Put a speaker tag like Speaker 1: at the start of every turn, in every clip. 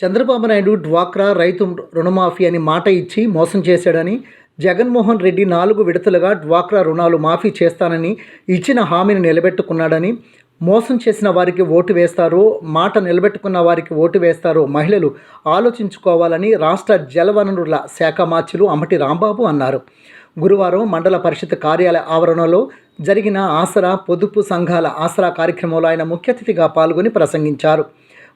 Speaker 1: చంద్రబాబు నాయుడు డ్వాక్రా రైతు రుణమాఫీ అని మాట ఇచ్చి మోసం చేశాడని జగన్మోహన్ రెడ్డి నాలుగు విడతలుగా డ్వాక్రా రుణాలు మాఫీ చేస్తానని ఇచ్చిన హామీని నిలబెట్టుకున్నాడని మోసం చేసిన వారికి ఓటు వేస్తారు మాట నిలబెట్టుకున్న వారికి ఓటు వేస్తారు మహిళలు ఆలోచించుకోవాలని రాష్ట్ర జలవనరుల శాఖ మార్చులు అమ్మటి రాంబాబు అన్నారు. గురువారం మండల పరిషత్ కార్యాలయ ఆవరణలో జరిగిన ఆసరా పొదుపు సంఘాల ఆసరా కార్యక్రమంలో ఆయన ముఖ్య అతిథిగా పాల్గొని ప్రసంగించారు.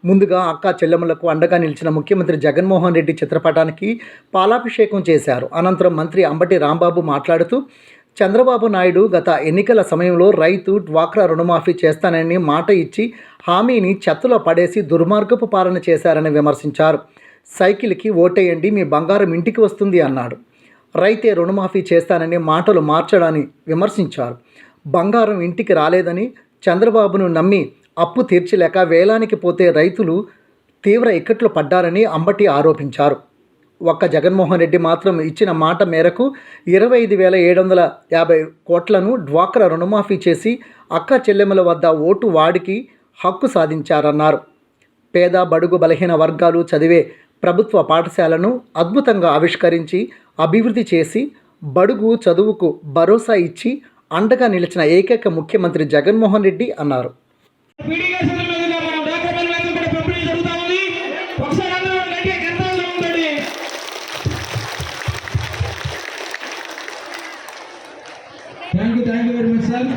Speaker 1: ముందుగా అక్క చెల్లెమ్మలకు అండగా నిలిచిన ముఖ్యమంత్రి జగన్మోహన్ రెడ్డి చిత్రపటానికి పాలాభిషేకం చేశారు. అనంతరం మంత్రి అంబటి రాంబాబు మాట్లాడుతూ చంద్రబాబు నాయుడు గత ఎన్నికల సమయంలో రైతు డ్వాక్రా రుణమాఫీ చేస్తానని మాట ఇచ్చి హామీని చెత్తలో పడేసి దుర్మార్గపు పాలన చేశారని విమర్శించారు. సైకిల్కి ఓటేయండి మీ బంగారం ఇంటికి వస్తుంది అన్నాడు. రైతే రుణమాఫీ చేస్తానని మాటలు మార్చడాన్ని విమర్శించారు. బంగారం ఇంటికి రాలేదని చంద్రబాబును నమ్మి అప్పు తీర్చలేక వేలానికి పోతే రైతులు తీవ్ర ఇక్కట్లు పడ్డారని అంబటి ఆరోపించారు. ఒక్క జగన్మోహన్ రెడ్డి మాత్రం ఇచ్చిన మాట మేరకు ఇరవై ఐదు వేల ఏడు వందల యాభై కోట్లను డ్వాక్రా రుణమాఫీ చేసి అక్క చెల్లెమ్మల వద్ద ఓటు వాడికి హక్కు సాధించారన్నారు. పేద బడుగు బలహీన వర్గాలు చదివే ప్రభుత్వ పాఠశాలను అద్భుతంగా ఆవిష్కరించి అభివృద్ధి చేసి బడుగు చదువుకు భరోసా ఇచ్చి అండగా నిలిచిన ఏకైక ముఖ్యమంత్రి జగన్మోహన్ రెడ్డి అన్నారు.
Speaker 2: Thank you thank you very much sir